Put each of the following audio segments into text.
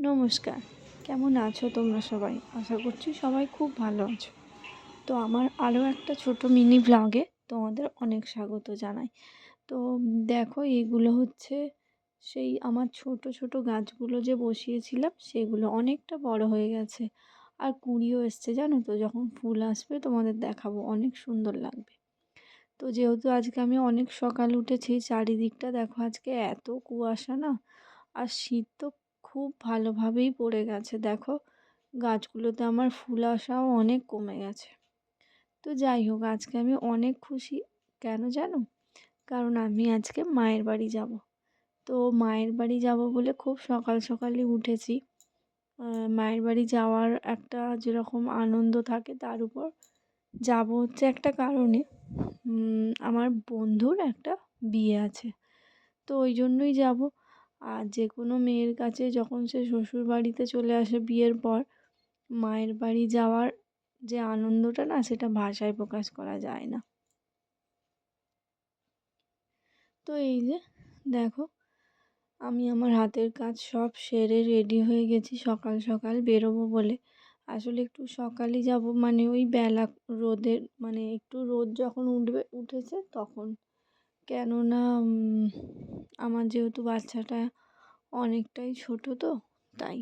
নমস্কার। কেমন আছো তোমরা সবাই? আশা করছি সবাই খুব ভালো আছো। তো আমার আরও একটা ছোট মিনি ব্লগে তোমাদের অনেক স্বাগত জানাই। তো দেখো, এগুলো হচ্ছে সেই আমার ছোট ছোট গাছগুলো যে বসিয়েছিলাম, সেগুলো অনেকটা বড় হয়ে গেছে। আর কুঁড়িও এসছে, জানো তো? যখন ফুল আসবে, তোমাদের দেখাবো, অনেক সুন্দর লাগবে। তো যেহেতু আজকে আমি অনেক সকাল উঠেছি, চারিদিকটা দেখো, আজকে এত কুয়াশা না? আর শীত তো খুব ভালোভাবেই পড়ে গেছে। দেখো, গাছগুলোতে আমার ফুল আসাও অনেক কমে গেছে। তো যাই হোক, আজকে আমি অনেক খুশি। কেন জানো? কারণ আমি আজকে মায়ের বাড়ি যাব। তো মায়ের বাড়ি যাব বলে খুব সকাল সকালই উঠেছি। মায়ের বাড়ি যাওয়ার একটা যেরকম আনন্দ থাকে তার উপর। যাব হচ্ছে একটা কারণে আমার বন্ধুর একটা বিয়ে আছে। তো ওই জন্যই যাব। আর যে কোনো মেয়ের কাছে যখন সে শ্বশুর বাড়িতে চলে আসে বিয়ের পর, মায়ের বাড়ি যাওয়ার যে আনন্দটা না, সেটা ভাষায় প্রকাশ করা যায় না। তো এই যে, দেখো, আমি আমার হাতের কাজ সব সেরে রেডি হয়ে গেছি, সকাল সকাল বেরোবো বলে। আসলে একটু সকালই যাব মানে ওই বেলা রোদের মানে একটু রোদ যখন উঠবে, উঠেছে তখন কেননা আমার যেহেতু বাচ্চাটা অনেকটাই ছোটো তো, তাই।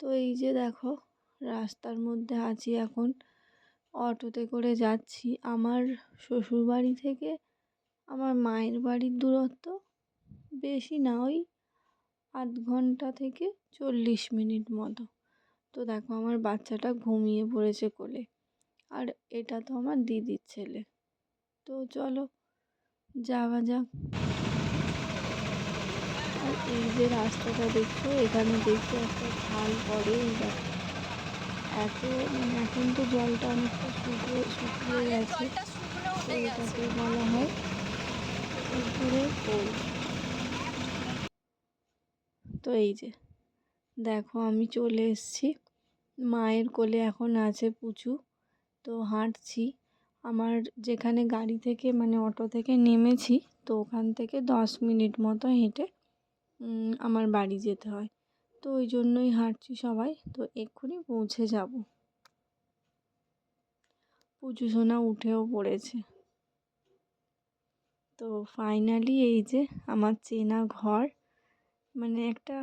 তো এই যে দেখো, রাস্তার মধ্যে আছি এখন, অটোতে করে যাচ্ছি। আমার শ্বশুরবাড়ি থেকে আমার মায়ের বাড়ির দূরত্ব বেশি না, ওই আধ ঘণ্টা থেকে চল্লিশ মিনিট মতো। তো দেখো, আমার বাচ্চাটা ঘুমিয়ে পড়েছে কোলে। আর এটা তো আমার দিদির ছেলে। তো চলো যাওয়া যাক। আর এই যে রাস্তাটা দেখছ এখানে দেখছ একটা খাল পড়ে দেখো। এত মানে এখন তো জলটা অনেকটা শুকিয়ে শুকিয়ে গেছে। তো এটাকে বলা হয় পোল তো এই যে দেখো আমি চলে এসেছি। মায়ের কোলে এখন আছে পুচু। তো হাঁটছি। আমার যেখানে গাড়ি থেকে মানে অটো থেকে নেমেছি, তো ওখান থেকে দশ মিনিট মতো হেঁটে আমার বাড়ি যেতে হয়। তো ওই জন্যই হাঁটছি সবাই, তো এক্ষুনি পৌঁছে যাব। পুজো সোনা উঠেও পড়েছে। তো ফাইনালি এই যে আমার চেনা ঘর মানে একটা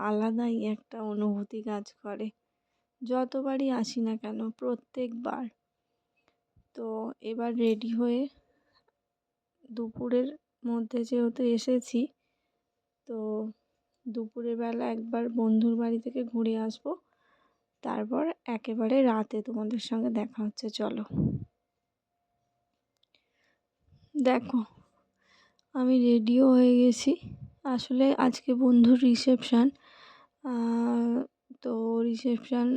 আলাদাই একটা অনুভূতি কাজ করে। যতবারই আসি না কেন, প্রত্যেকবার তো এবার রেডি হয়ে দুপুরের মধ্যে যেহেতু এসেছি, তো দুপুরের বেলা একবার বন্ধুর বাড়ি থেকে ঘুরে আসব। তারপর একেবারে রাতে তোমাদের সঙ্গে দেখা হচ্ছে, চলো। দেখো, আমি রেডিও হয়ে গেছি। আসলে আজকে বন্ধুর রিসেপশান তো রিসেপশান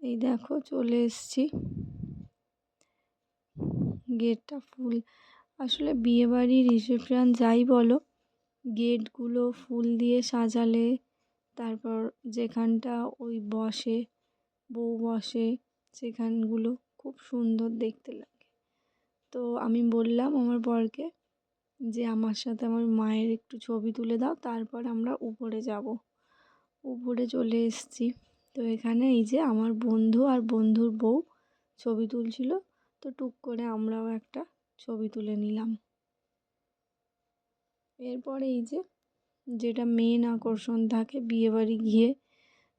এই দেখো চলে এসছি। গেটটা ফুল। আসলে বিয়েবাড়ি রিসেপশান যাই বলো, গেটগুলো ফুল দিয়ে সাজালে, তারপর যেখানটা ওই বসে, বউ বসে, সেখানগুলো খুব সুন্দর দেখতে লাগে। তো আমি বললাম আমার বরকে যে আমার সাথে আমার মায়ের একটু ছবি তুলে দাও, তারপর আমরা উপরে যাব। উপরে চলে এসেছি। তো এখানে এই যে আমার বন্ধু আর বন্ধুর বউ ছবি তুলছিল। তো টুক করে আমরাও একটা ছবি তুলে নিলাম। এরপরে এই যে, যেটা মেন আকর্ষণ থাকে, বিয়েবাড়ি গিয়ে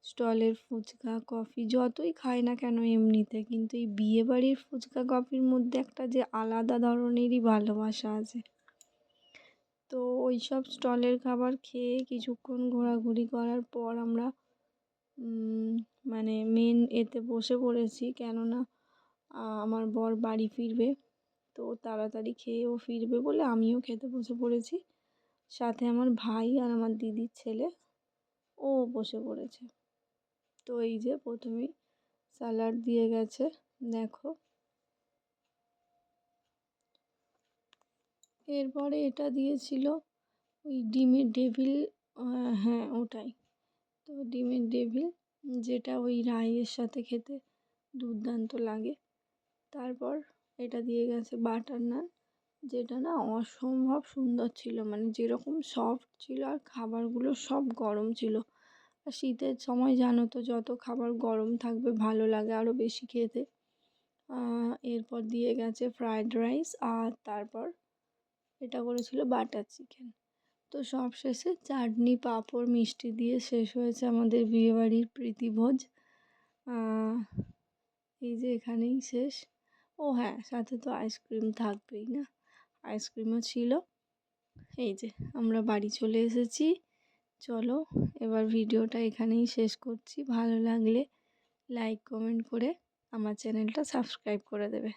স্টলের ফুচকা, কফি, যতই খায় না কেন এমনিতে, কিন্তু এই বিয়েবাড়ির ফুচকা, কফির মধ্যে একটা যে আলাদা ধরনেরই ভালোবাসা আছে। তো ওই সব স্টলের খাবার খেয়ে কিছুক্ষণ ঘোরাঘুরি করার পর আমরা মানে মেন এতে বসে পড়েছি। কেননা আমার বর বাড়ি ফিরবে। তো তাড়াতাড়ি খেয়ে ও ফিরবে বলে আমিও খেতে বসে পড়েছি। সাথে আমার ভাই আর আমার দিদির ছেলে, ও বসে পড়েছে। তো এই যে প্রথমেই স্যালাড দিয়ে গেছে, দেখো। এরপরে এটা দিয়েছিল ওই ডিমের ডেভিল হ্যাঁ ওটাই। তো ডিমের ডেভিল যেটা ওই রাইয়ের সাথে খেতে দুর্দান্ত লাগে। তারপর এটা দিয়ে গেছে বাটার নান যেটা না অসম্ভব সুন্দর ছিল। মানে যেরকম সফট ছিল আর খাবারগুলো সব গরম ছিল। আর শীতের সময় জানো তো যত খাবার গরম থাকবে ভালো লাগে আরও বেশি খেতে। এরপর দিয়ে গেছে ফ্রায়েড রাইস আর তারপর এটা করেছিল বাটার চিকেন তো সব শেষে চাটনি, পাঁপড়, মিষ্টি দিয়ে শেষ হয়েছে আমাদের বিয়েবাড়ির প্রীতিভোজ। এই যে এখানেই শেষ। ও হ্যাঁ সাথে তো আইসক্রিম থাকবেই না। আইসক্রিমও ছিল। এই যে, আমরা বাড়ি চলে এসেছি। চলো, এবার ভিডিওটা এখানেই শেষ করছি। ভালো লাগলে লাইক কমেন্ট করে আমার চ্যানেলটা সাবস্ক্রাইব করে দেবে।